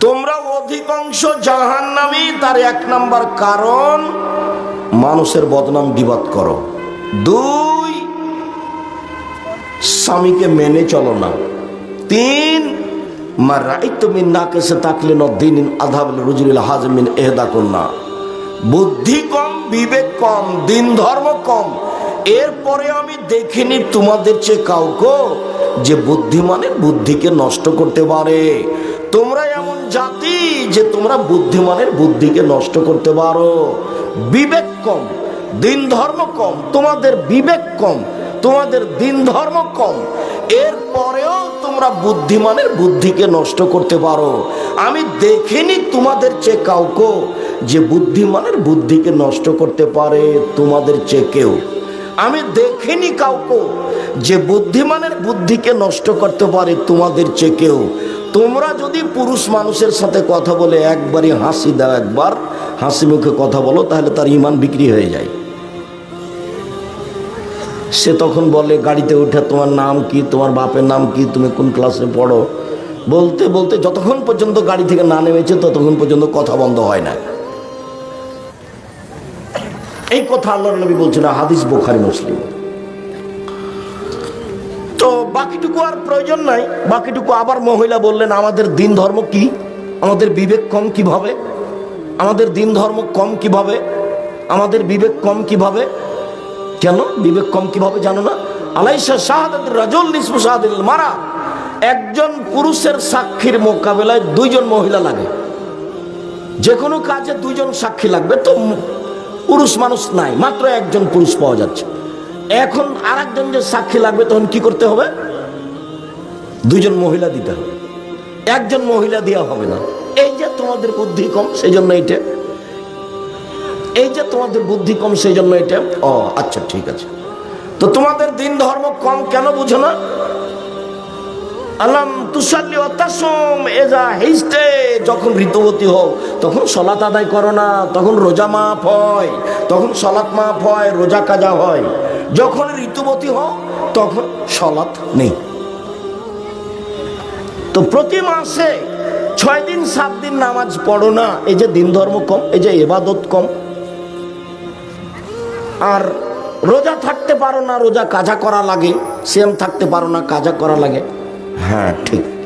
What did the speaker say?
তোমরা অধিকাংশ জাহান্নামী, তার এক নাম্বার কারণ, মানুষের বদনাম বিবাদ করো। দুই, স্বামীকে মেনে চলো না। তিন মা রাইত মিন নাকেসে তাকলে নদ্দিন আধাবল রুজুল হাজমিন এহদা কন্যা বুদ্ধি কম, বিবেক কম, দিন ধর্ম কম। এরপরে আমি দেখিনি তোমাদের চেয়ে কাউকে যে বুদ্ধিমানের বুদ্ধিকে নষ্ট করতে পারে। তোমরা জাতি যে তোমরা বুদ্ধিমানের বুদ্ধিকে নষ্ট করতে পারো। বিবেক কম, দিন ধর্ম কম, তোমাদের বিবেক কম, তোমাদের দিন ধর্ম কম। এরপরেও তোমরা বুদ্ধিমানের বুদ্ধিকে নষ্ট করতে পারো। আমি দেখিনি তোমাদের চেয়ে কাউকে যে বুদ্ধিমানের বুদ্ধিকে নষ্ট করতে পারে তোমাদের চেয়ে কেউ। আমি দেখিনি কাউকে যে বুদ্ধিমানের বুদ্ধিকে নষ্ট করতে পারে তোমাদের চেয়ে কেউ। তোমরা যদি পুরুষ মানুষের সাথে কথা বলে একবারই হাসি দাও একবার, হাসি মুখে কথা বলো, তাহলে তার ইমান বিক্রি হয়ে যায়। সে তখন বলে, গাড়িতে উঠে তোমার নাম কি? তোমার বাপের নাম কি? তুমি কোন ক্লাসে পড়ো? বলতে বলতে যতক্ষণ পর্যন্ত গাড়ি থেকে না নেমেছে, ততক্ষণ পর্যন্ত কথা বন্ধ হয় না। এই কথা আল্লাহ নবী বলছেন, হাদিস বোখারি, মুসলিম। বাকিটুকু আর প্রয়োজন নাই, বাকিটুকু আবার মহিলা বললেন, আমাদের দিন ধর্ম কি? আমাদের বিবেক কম কীভাবে? আমাদের দিন ধর্ম কম কীভাবে? আমাদের বিবেক কম কীভাবে? কেন? বিবেক কম কীভাবে জানো না? আলাইসা শাহাদ রাজল নিসবু শাহাদিল মারা। একজন পুরুষের সাক্ষীর মোকাবেলায় দুইজন মহিলা লাগে। যে কোনো কাজে দুইজন সাক্ষী লাগবে, তো পুরুষ মানুষ নাই, মাত্র একজন পুরুষ পাওয়া যাচ্ছে। এখন আর একজন যে সাক্ষী লাগবে, তখন কি করতে হবে? দুজন মহিলা দিতে হবে। একজন মহিলা দেওয়া হবে না। এই যে তোমাদের বুদ্ধি কম সেই জন্য এইটা এই যে তোমাদের বুদ্ধি কম সেই জন্য এটা। ও আচ্ছা ঠিক আছে। তো তোমাদের দিন ধর্ম কম কেন বুঝো না? আলাম তুষাল্লি অত্যাসম এজা হেসতে যখন ঋতুবতী হও, তখন সলাত আদায় করো না, তখন রোজা মাফ হয়, তখন সলাৎ মাফ হয়, রোজা কাজা হয়। যখন ঋতুবতী হও তখন সলাৎ নেই। তো প্রতি মাসে ছয় দিন, সাত দিন নামাজ পড়ো না, এই যে দিন ধর্ম কম, এই যে এবাদত কম। আর রোজা থাকতে পারো না, রোজা কাজা করা লাগে সেম থাকতে পারো না, কাজা করা লাগে। হ্যাঁ ঠিক।